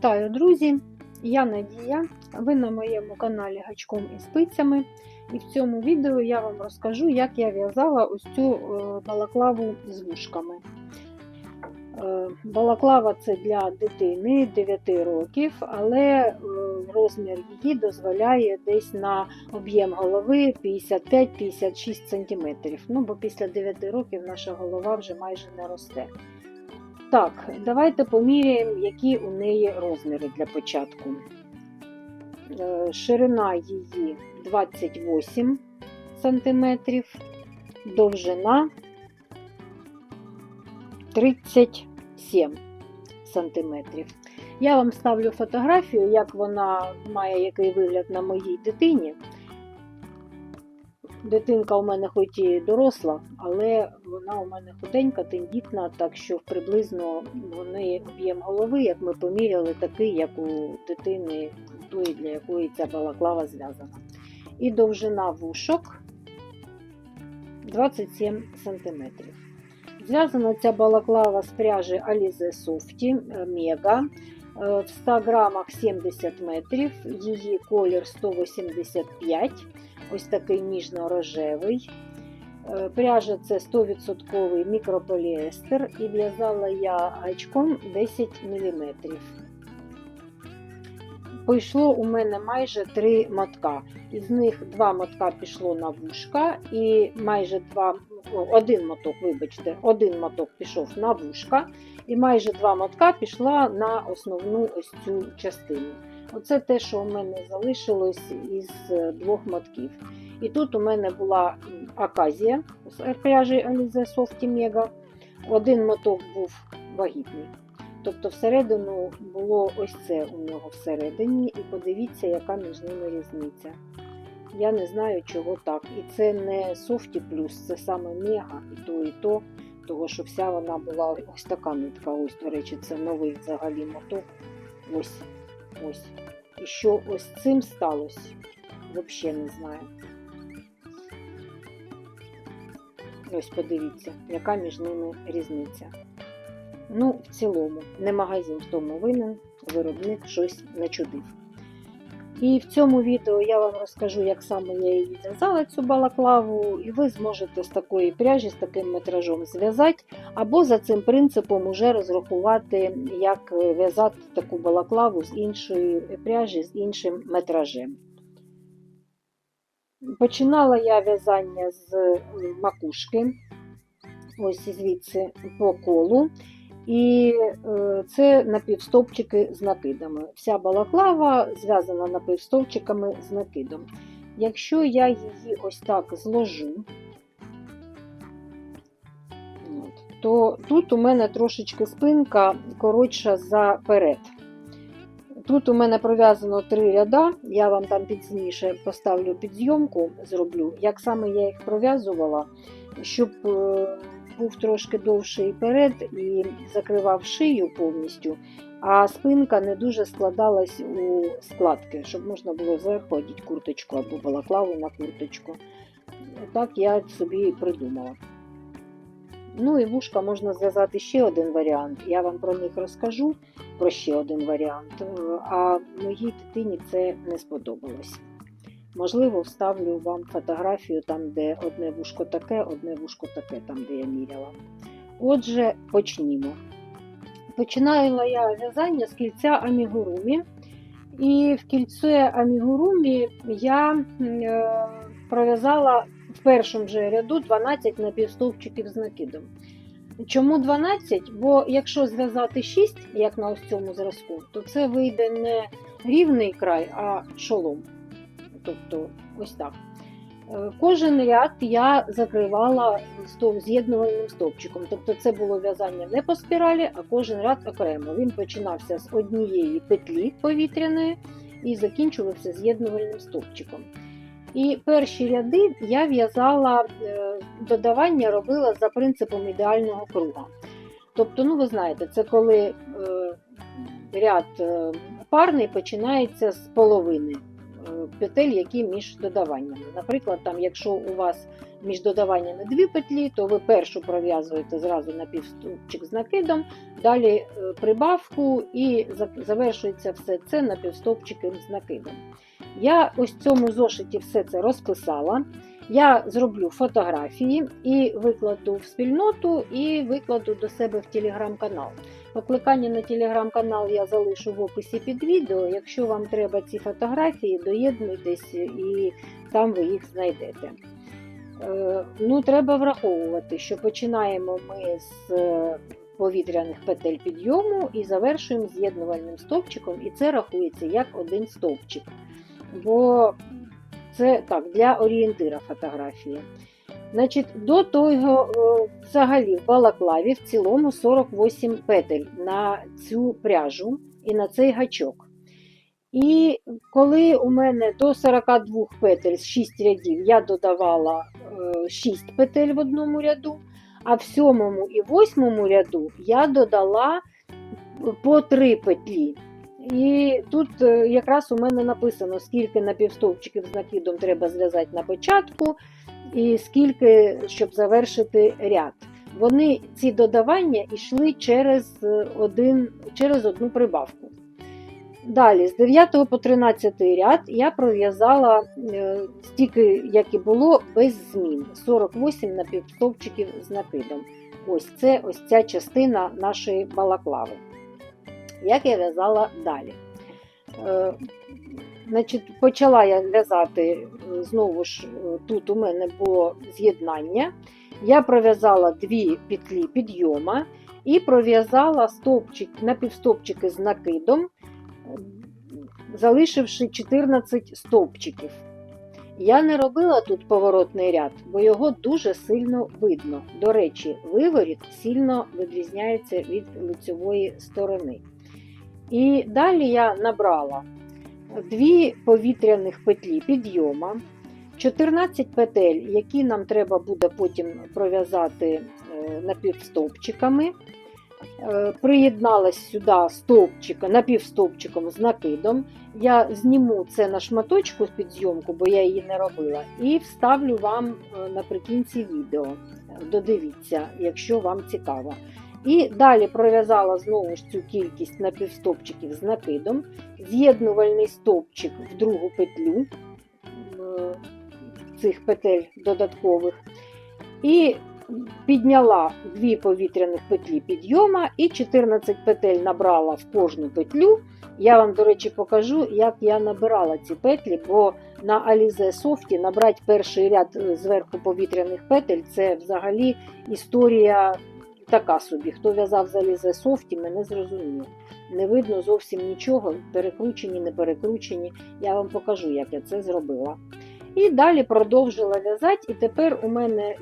Вітаю, друзі! Я Надія. Ви на моєму каналі Гачком і спицями. І в цьому відео я вам розкажу, як я в'язала ось цю е, балаклаву з вушками. Е, Балаклава це для дитини 9 років, але е, розмір її дозволяє десь на об'єм голови 55-56 см. Ну, бо після 9 років наша голова вже майже не росте. Так, давайте поміряємо, які у неї розміри для початку. Е, Ширина її 28 см, довжина 37 см. Я вам ставлю фотографію, як вона має який вигляд на моїй дитині. Дитинка у мене хоч і доросла, але вона у мене худенька, тендітна, так що приблизно в неї об'єм голови, як ми поміряли, такий, як у дитини, тої, для якої ця балаклава зв'язана. І довжина вушок 27 см. Зв'язана ця балаклава з пряжі Alize Softy Mega. В 100 грамах 70 метрів, її колір 185 ось такий ніжно-рожевий. Пряжа це 100% мікрополіестер і в'язала я гачком 10 мм. Пішло у мене майже 3 мотка. Із них 2 мотка пішло на вушка, і майже 2, один моток, вибачте, один моток пішов на вушка, і майже 2 мотка пішла на основну ось цю частину. Оце те, що у мене залишилось із двох мотків. І тут у мене була аказія з пряжі Alize Softy Mega. Один моток був вагітний. Тобто всередину було ось це у нього всередині, і подивіться, яка між ними різниця. Я не знаю, чого так. І це не Softy Plus, це саме Мега, і то, і то, того що вся вона була ось така нитка. Ось, до речі, це новий взагалі моток. Ось. Ось. І що ось цим сталося, взагалі не знаю. Ось подивіться, яка між ними різниця. Ну, в цілому, не магазин в тому винен, виробник щось начудив. І в цьому відео я вам розкажу, як саме я її зв'язала цю балаклаву, і ви зможете з такої пряжі, з таким метражом зв'язати, або за цим принципом уже розрахувати, як в'язати таку балаклаву з іншої пряжі, з іншим метражем. Починала я в'язання з макушки, ось звідси по колу. І це напівстовпчики з накидами. Вся балаклава зв'язана напівстовпчиками з накидом. Якщо я її ось так зложу, то тут у мене трошечки спинка коротша за перед. Тут у мене пров'язано три ряда, я вам там пізніше поставлю підзйомку, зроблю, як саме я їх пров'язувала, щоб був трошки довший перед і закривав шию повністю, а спинка не дуже складалась у складки, щоб можна було зверху курточку або балаклаву на курточку. Так я собі придумала. Ну і вушка можна зв'язати ще один варіант. Я вам про них розкажу, про ще один варіант. А моїй дитині це не сподобалось. Можливо, вставлю вам фотографію там, де одне вушко таке, одне вушко таке, там, де я міряла. Отже, почнімо. Починала я в'язання з кільця амігурумі. І в кільце амігурумі я е, пров'язала в першому же ряду 12 напівстовпчиків з накидом. Чому 12? Бо якщо зв'язати 6, як на ось цьому зразку, то це вийде не рівний край, а шолом. Тобто ось так. Кожен ряд я закривала з'єднувальним стовпчиком. Тобто це було в'язання не по спіралі, а кожен ряд окремо. Він починався з однієї петлі повітряної і закінчувався з'єднувальним стовпчиком. І перші ряди я в'язала, додавання робила за принципом ідеального круга. Тобто, ну ви знаєте, це коли е, ряд парний починається з половини петель, які між додаваннями. Наприклад, там, якщо у вас між додаваннями дві петлі, то ви першу пров'язуєте зразу на півстовпчик з накидом, далі е, прибавку і завершується все це на півстовпчики з накидом. Я ось в цьому зошиті все це розписала. Я зроблю фотографії і викладу в спільноту, і викладу до себе в телеграм-канал. Покликання на телеграм-канал я залишу в описі під відео. Якщо вам треба ці фотографії, доєднуйтесь і там ви їх знайдете. Е, Ну, треба враховувати, що починаємо ми з е, повітряних петель підйому і завершуємо з'єднувальним стовпчиком, і це рахується як один стовпчик. Бо це так, для орієнтира фотографії. Значить, до того, е, взагалі, в балаклаві в цілому 48 петель на цю пряжу і на цей гачок. І коли у мене до 42 петель з 6 рядів я додавала 6 петель в одному ряду, а в сьомому і восьмому ряду я додала по 3 петлі. І тут е, якраз у мене написано, скільки напівстовпчиків з накидом треба зв'язати на початку, і скільки, щоб завершити ряд. Вони, ці додавання, йшли через, е, один, через одну прибавку. Далі, з 9 по 13 ряд я пров'язала е, стільки, як і було, без змін. 48 напівстовпчиків з накидом. Ось це ось ця частина нашої балаклави. Як я в'язала далі? Е, значить, почала я в'язати е, знову ж е, тут у мене було з'єднання. Я пров'язала дві петлі підйома і пров'язала стовпчик, напівстовпчики з накидом, залишивши 14 стовпчиків. Я не робила тут поворотний ряд, бо його дуже сильно видно. До речі, виворіт сильно відрізняється від лицевої сторони. І далі я набрала дві повітряних петлі підйома, 14 петель, які нам треба буде потім пров'язати е, напівстовпчиками. Е, Приєдналась сюди стовпчика, напівстовпчиком з накидом. Я зніму це на шматочку з підзйомку, бо я її не робила, і вставлю вам е, наприкінці відео. Додивіться, якщо вам цікаво. І далі пров'язала знову ж цю кількість напівстовпчиків з накидом, з'єднувальний стовпчик в другу петлю е, цих петель додаткових. І підняла дві повітряних петлі підйома і 14 петель набрала в кожну петлю. Я вам, до речі, покажу, як я набирала ці петлі, бо на Alize Soft набрати перший ряд е, зверху повітряних петель це взагалі історія така собі. Хто в'язав з Alize Soft, мене зрозумів. Не видно зовсім нічого, перекручені, не перекручені. Я вам покажу, як я це зробила. І далі продовжила в'язати, і тепер у мене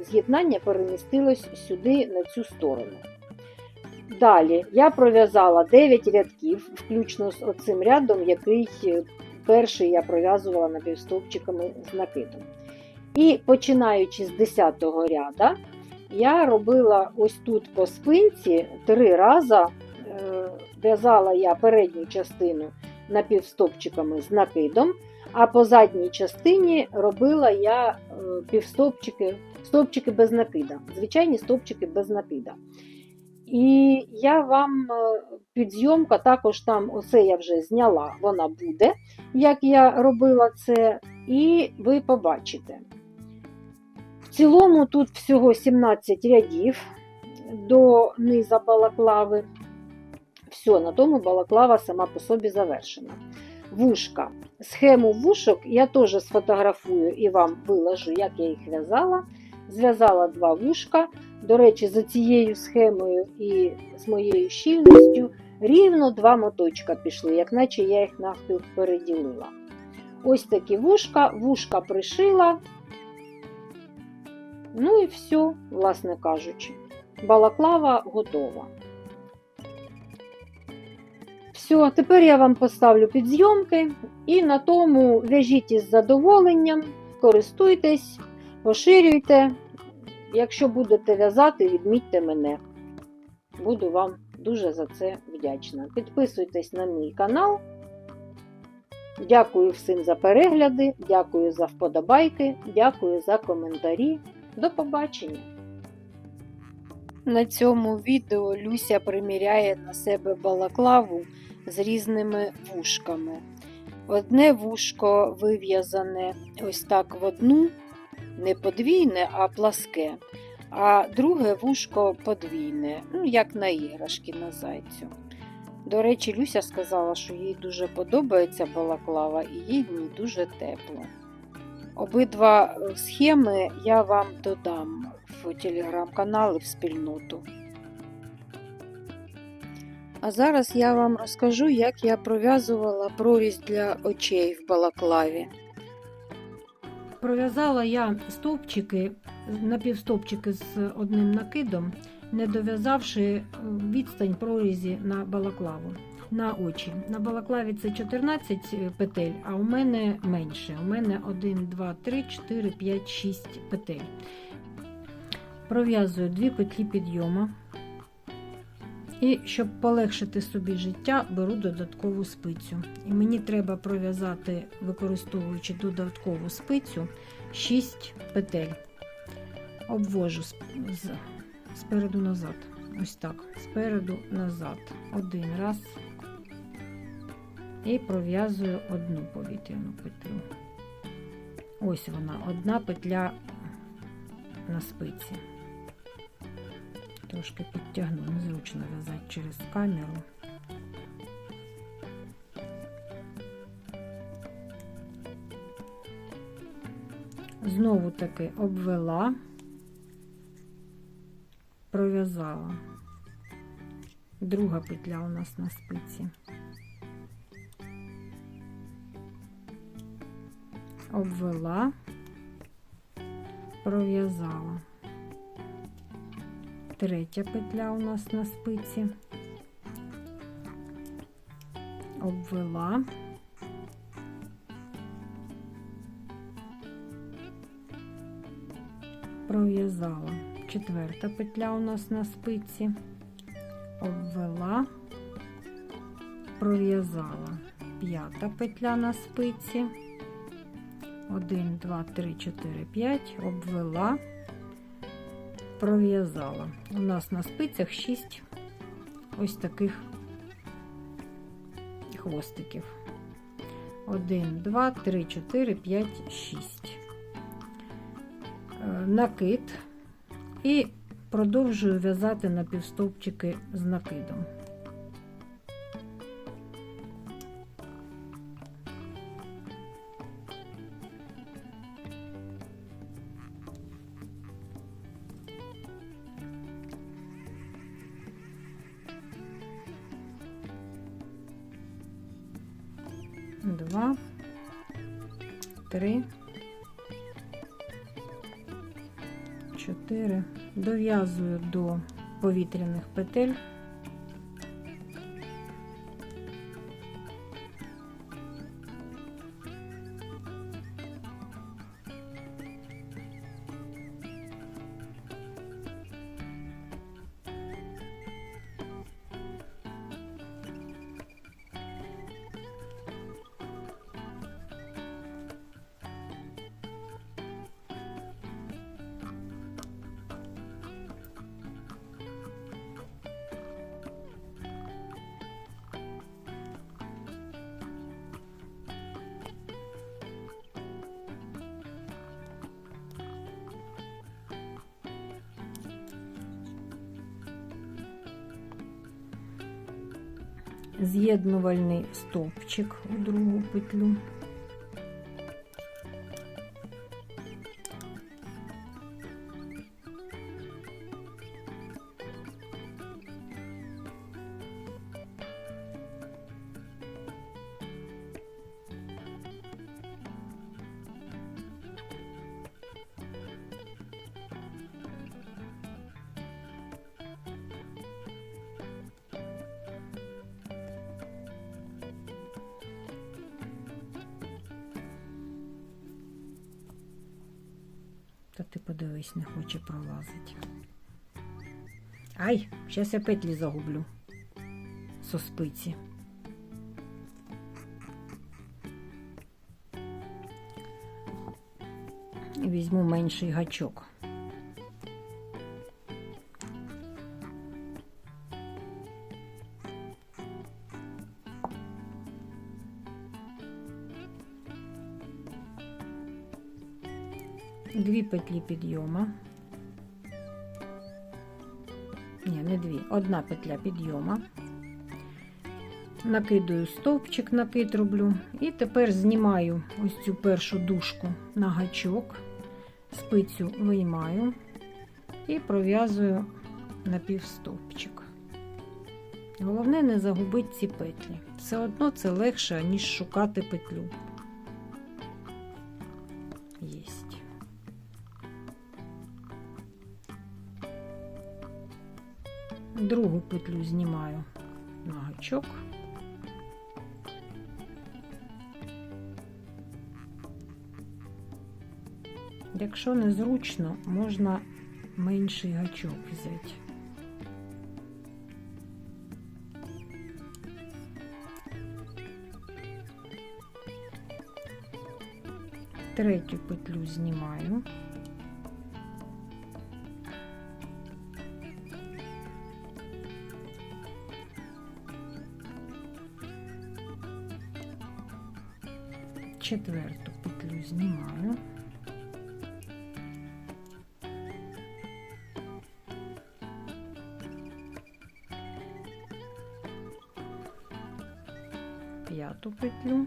з'єднання перемістилось сюди, на цю сторону. Далі я пров'язала 9 рядків, включно з оцим рядом, який е, перший я пров'язувала напівстовпчиками з накидом. І починаючи з 10 ряда, я робила ось тут по спинці три рази, е, в'язала я передню частину напівстовпчиками з накидом, а по задній частині робила я е, півстовпчики, стовпчики без накида, звичайні стовпчики без накида. І я вам е, підзйомка, також там оце я вже зняла, вона буде, як я робила це, і ви побачите. Цілому тут всього 17 рядів до низа балаклави. Все, на тому балаклава сама по собі завершена. Вушка. Схему вушок я теж сфотографую і вам виложу, як я їх в'язала. Зв'язала два вушка. До речі, за цією схемою і з моєю щільністю рівно два моточка пішли, як наче я їх навпіл переділила. Ось такі вушка, вушка пришила. Ну і все, власне кажучи. Балаклава готова. Все, тепер я вам поставлю підзйомки і на тому в'яжіть із задоволенням, користуйтесь, поширюйте. Якщо будете в'язати, відмітьте мене. Буду вам дуже за це вдячна. Підписуйтесь на мій канал. Дякую всім за перегляди, дякую за вподобайки, дякую за коментарі. До побачення! На цьому відео Люся приміряє на себе балаклаву з різними вушками. Одне вушко вив'язане ось так в одну, не подвійне, а пласке, а друге вушко подвійне, ну, як на іграшки на зайцю. До речі, Люся сказала, що їй дуже подобається балаклава і їй в ній дуже тепло. Обидва е, схеми я вам додам в телеграм-канал і в спільноту. А зараз я вам розкажу, як я пров'язувала прорізь для очей в балаклаві. Пров'язала я стовпчики, напівстовпчики з одним накидом, не дов'язавши е, відстань прорізі на балаклаву. На очі. На балаклаві це 14 петель, а у мене менше. У мене 1, 2, 3, 4, 5, 6 петель. Пров'язую дві петлі підйому. І щоб полегшити собі життя, беру додаткову спицю. І мені треба пров'язати, використовуючи додаткову спицю, 6 петель. Обвожу спереду назад. Ось так. Спереду назад. Один раз. І пров'язую одну повітряну петлю. Ось вона, одна петля на спиці. Трошки підтягну, незручно в'язати через камеру. Знову таки обвела, пров'язала. Друга петля у нас на спиці. Обвела, пров'язала. Третя петля у нас на спиці, обвела, пров'язала. Четверта петля у нас на спиці, обвела, пров'язала. П'ята петля на спиці, 1, 2, 3, 4, 5, обвела, пров'язала. У нас на спицях 6 ось таких хвостиків. 1, 2, 3, 4, 5, 6. Накид і продовжую в'язати на півстовпчики з накидом. Два, три, чотири. Дов'язую до повітряних петель. З'єднувальний стовпчик у другу петлю. Та ти подивись, не хоче пролазити. Ай, зараз я петлі загублю со спиці. І візьму менший гачок. Дві петлі підйома. Ні, не дві, одна петля підйома. Накидаю стовпчик, накид роблю. І тепер знімаю ось цю першу дужку на гачок, спицю виймаю і пров'язую напівстовпчик. Головне не загубити ці петлі. Все одно це легше, ніж шукати петлю. Другу петлю знімаю на гачок. Якщо незручно, можна менший гачок взяти. Третю петлю знімаю. Четверту петлю знімаю. П'яту петлю.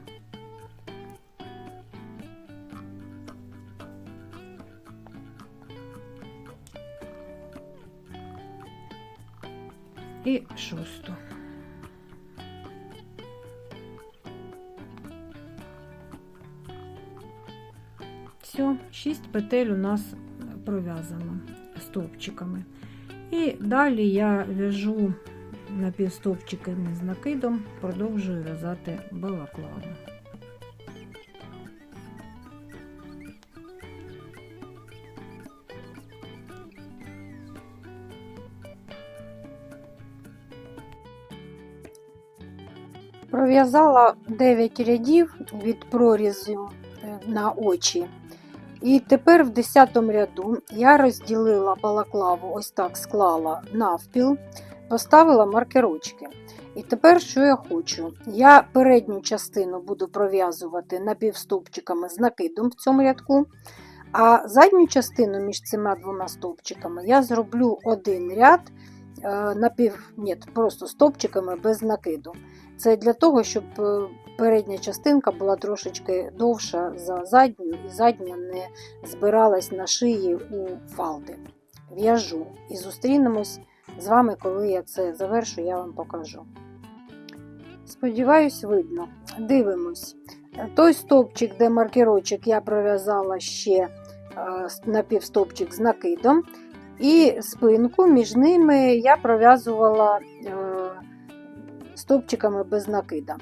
Петель у нас пров'язано стовпчиками. І далі я в'яжу напівстовпчиками з накидом, продовжую в'язати балаклаву. Пров'язала 9 рядів від прорізу е, на очі. І тепер в 10 ряду я розділила балаклаву, ось так склала навпіл, поставила маркерочки. І тепер що я хочу? Я передню частину буду пров'язувати напівстовпчиками з накидом в цьому рядку, а задню частину між цими двома стовпчиками я зроблю один ряд е, напів, ні, просто стовпчиками без накиду. Це для того, щоб е, передня частинка була трошечки довша за задню, і задня не збиралась на шиї у фалди. В'яжу і зустрінемось з вами, коли я це завершу, я вам покажу. Сподіваюсь, видно. Дивимось. Той стовпчик, де маркерочок, я пров'язала ще е, напівстовпчик з накидом, і спинку між ними я пров'язувала е, стовпчиками без накида.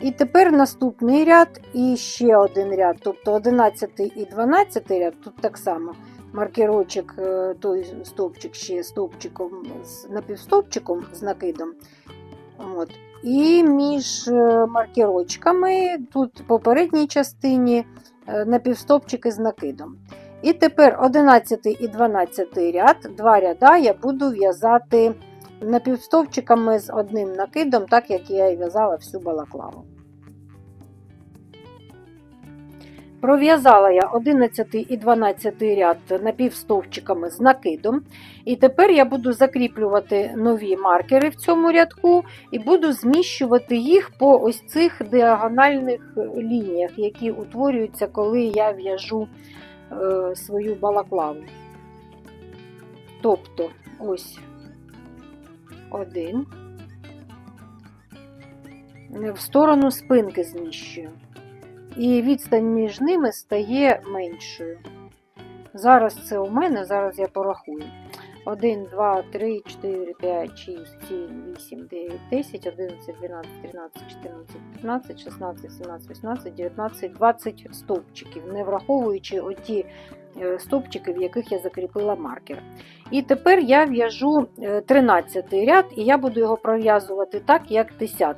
І тепер наступний ряд і ще один ряд, тобто 11 і 12 ряд, тут так само маркерочок, е, той стовпчик ще стовпчиком з напівстовпчиком з накидом. От. І між е, маркерочками, тут по передній частині е, напівстовпчики з накидом. І тепер 11 і 12 ряд, два ряда я буду в'язати напівстовпчиками з одним накидом, так як я і в'язала всю балаклаву. Пров'язала я 11 і 12 ряд напівстовпчиками з накидом. І тепер я буду закріплювати нові маркери в цьому рядку і буду зміщувати їх по ось цих діагональних лініях, які утворюються, коли я в'яжу е, свою балаклаву. Тобто, ось один. В сторону спинки зміщую. І відстань між ними стає меншою. Зараз це у мене, зараз я порахую. 1, 2, 3, 4, 5, 6, 7, 8, 9, 10, 11, 12, 13, 14, 15, 16, 17, 18, 19, 20 стовпчиків, не враховуючи оті стовпчики, в яких я закріпила маркер. І тепер я в'яжу 13 ряд, і я буду його пров'язувати так, як 10.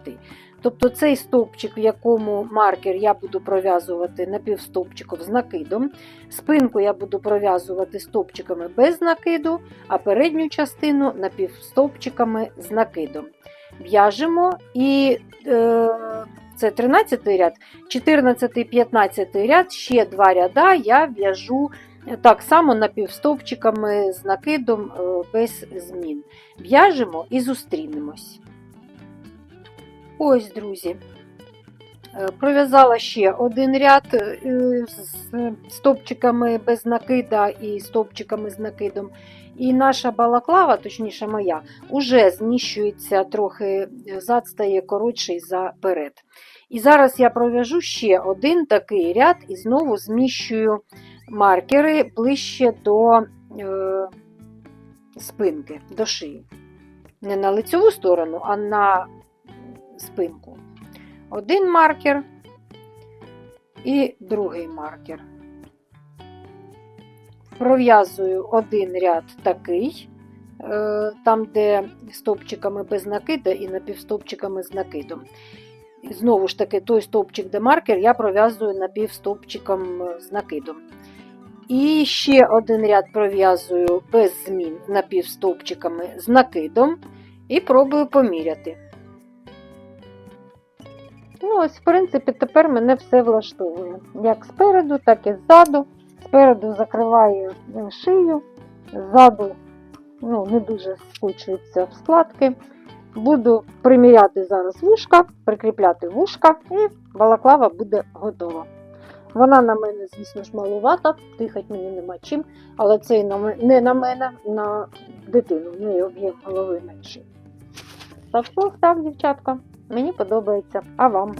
Тобто цей стовпчик, в якому маркер я буду пров'язувати напівстовпчиком з накидом, спинку я буду пров'язувати стовпчиками без накиду, а передню частину напівстовпчиками з накидом. В'яжемо і е, це 13 ряд, 14 15 ряд, ще два ряда я в'яжу так само напівстовпчиками з накидом е, без змін. В'яжемо і зустрінемось. Ось, друзі. Е, Пров'язала ще один ряд е, з стовпчиками без накида і стовпчиками з накидом. І наша балаклава, точніше моя, уже зміщується трохи, зад стає коротший за перед. І зараз я пров'яжу ще один такий ряд і знову зміщую маркери ближче до е, спинки, до шиї. Не на лицеву сторону, а на спинку. Один маркер і другий маркер. Пров'язую один ряд такий, е, там, де стовпчиками без накида і напівстовпчиками з накидом. І Знову ж таки, той стовпчик, де маркер, я пров'язую напівстовпчиком з накидом. І ще один ряд пров'язую без змін напівстовпчиками з накидом і пробую поміряти. Ну, ось, в принципі, тепер мене все влаштовує. Як спереду, так і ззаду. Спереду закриваю е, шию, ззаду ну, не дуже скучуються в складки. Буду приміряти зараз вушка, прикріпляти вушка, і балаклава буде готова. Вона на мене, звісно ж, малувата, дихати мені нема чим, але це і на не на мене, на дитину. В неї об'єм голови менший. Так що так, дівчатка, мені подобається. А вам?